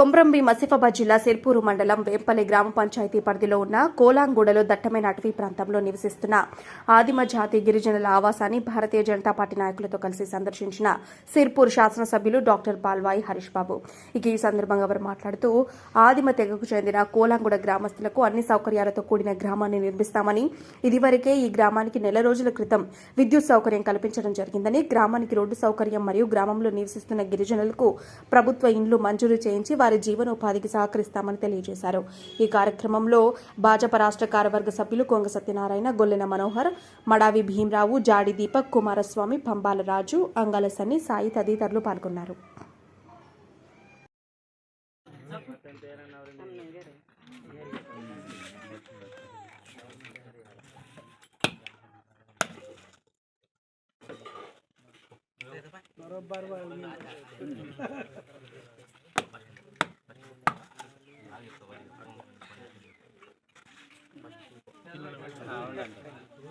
కొమ్రంబి మసిఫాబాద్ జిల్లా సిర్పూరు మండలం వేంపల్లి గ్రామ పంచాయతీ పరిధిలో ఉన్న కోలాంగూడలో దట్టమైన అటవీ ప్రాంతంలో నివసిస్తున్న ఆదిమ జాతి గిరిజనుల ఆవాసాన్ని భారతీయ జనతా పార్టీ నాయకులతో కలిసి సందర్శించిన సిర్పూర్ శాసనసభ్యులు డాక్టర్ పాల్వాయి హరీష్ బాబు. ఇక ఈ సందర్భంగా వారు మాట్లాడుతూ ఆదిమ తెగకు చెందిన కోలాంగూడ గ్రామస్తులకు అన్ని సౌకర్యాలతో కూడిన గ్రామాన్ని నిర్మిస్తామని ఇదివరకే ఈ గ్రామానికి నెల రోజుల క్రితం విద్యుత్ సౌకర్యం కల్పించడం జరిగిందని గ్రామానికి రోడ్డు సౌకర్యం మరియు గ్రామంలో నివసిస్తున్న గిరిజనులకు ప్రభుత్వ ఇండ్లు మంజూరు చేయించి వారి జీవనోపాధికి సహకరిస్తామని తెలియజేశారు. ఈ కార్యక్రమంలో భాజపా రాష్ట్ర కార్యవర్గ సభ్యులు కొంగ సత్యనారాయణ గొల్లెన మనోహర్ మడావి భీమరావు జాడి దీపక్ కుమారస్వామి పంబాల రాజు అంగాల సన్ని సాయి తదితరులు పాల్గొన్నారు.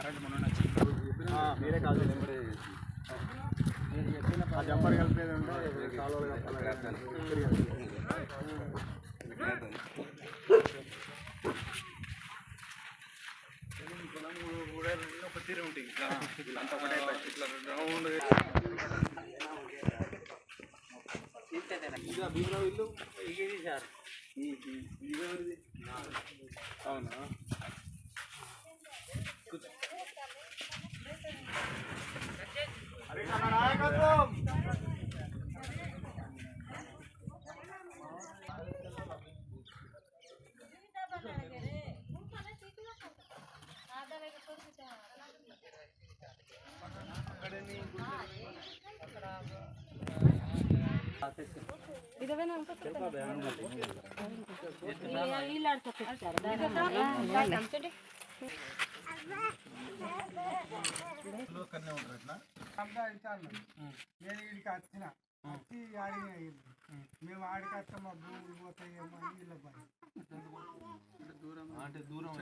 కరెంట్ మొన్న మీరే కాదు నెంబరే ఆ జంపర్ కలిపేది ఉంటే కాలువలు కప్పాలి కూడా రెండు ఒక తీరు ఉంటాయి ఇట్లా వీళ్ళంతా ఒకటే బస్ ఇట్లా రౌండ్ ఇక భీమరావు ఇల్లు ఇది సార్ ಇದವೆ ನಾನು ಇಲ್ಲ ಅಂತ ಕನ್ನೆ ಉಂಡ್ರಟ್ನಾ ఇదేవరిది అవునా నేను వీడికి వచ్చిన. వచ్చి ఆడికి మేము ఆడికి వస్తాం మా భూములు పోతాయేమో అని వీళ్ళ భయం అంటే దూరం